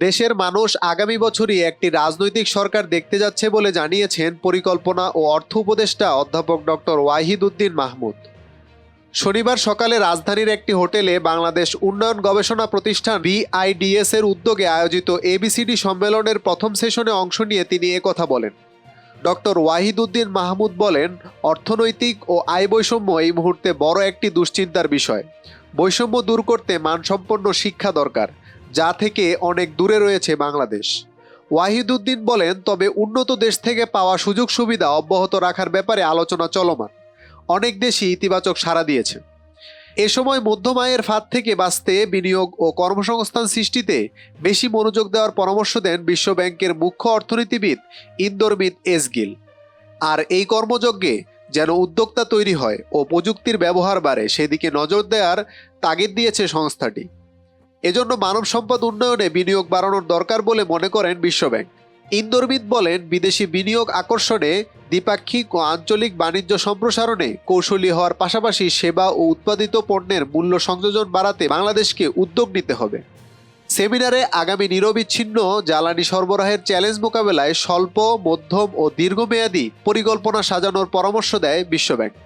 দেশের মানুষ আগামী বছরই একটি রাজনৈতিক সরকার দেখতে যাচ্ছে বলে জানিয়েছেন পরিকল্পনা ও অর্থ উপদেষ্টা অধ্যাপক ডক্টর ওয়াহিদ উদ্দিন মাহমুদ। শনিবার সকালে রাজধানীর একটি হোটেলে বাংলাদেশ উন্নয়ন গবেষণা প্রতিষ্ঠান বিআইডিএস এর উদ্যোগে আয়োজিত এবিসিডি সম্মেলনের প্রথম সেশনে অংশ নিয়ে তিনি একথা বলেন। ডক্টর ওয়াহিদ উদ্দিন মাহমুদ বলেন, অর্থনৈতিক ও আয় বৈষম্য এই মুহূর্তে বড় একটি দুশ্চিন্তার বিষয়। বৈষম্য দূর করতে মানসম্পন্ন শিক্ষা দরকার। যা থেকে অনেক দূরে রয়েছে বাংলাদেশ। ওয়াহিদ উদ্দিন বলেন, তবে উন্নত দেশ থেকে পাওয়া সুযোগ সুবিধা অব্যাহত রাখার ব্যাপারে আলোচনা চলমান। অনেক দেশই ইতিবাচক সাড়া দিয়েছে। এ সময় মধ্যম আয়ের ফাঁদ থেকে বাঁচতে বিনিয়োগ ও কর্মসংস্থান সৃষ্টিতে বেশি মনোযোগ দেওয়ার পরামর্শ দেন বিশ্বব্যাংকের মুখ্য অর্থনীতিবিদ ইন্দরমিত এস গিল আর এই কর্মযজ্ঞে যেন উদ্যোক্তা তৈরি হয় ও প্রযুক্তির ব্যবহার বাড়ে, সেদিকে নজর দেওয়ার তাগিদ দিয়েছে সংস্থাটি। এজন্য মানব সম্পদ উন্নয়নে বিনিয়োগ বাড়ানোর দরকার বলে মনে করেন বিশ্বব্যাংক। ইন্দরমিত বলেন, বিদেশি বিনিয়োগ আকর্ষণে দ্বিপাক্ষিক ও আঞ্চলিক বাণিজ্য সম্প্রসারণে কৌশলী হওয়ার পাশাপাশি সেবা ও উৎপাদিত পণ্যের মূল্য সংযোজন বাড়াতে বাংলাদেশকে উদ্যোগ নিতে হবে। সেমিনারে আগামী নিরবিচ্ছিন্ন জ্বালানি সরবরাহের চ্যালেঞ্জ মোকাবেলায় স্বল্প, মধ্যম ও দীর্ঘমেয়াদী পরিকল্পনা সাজানোর পরামর্শ দেয় বিশ্বব্যাংক।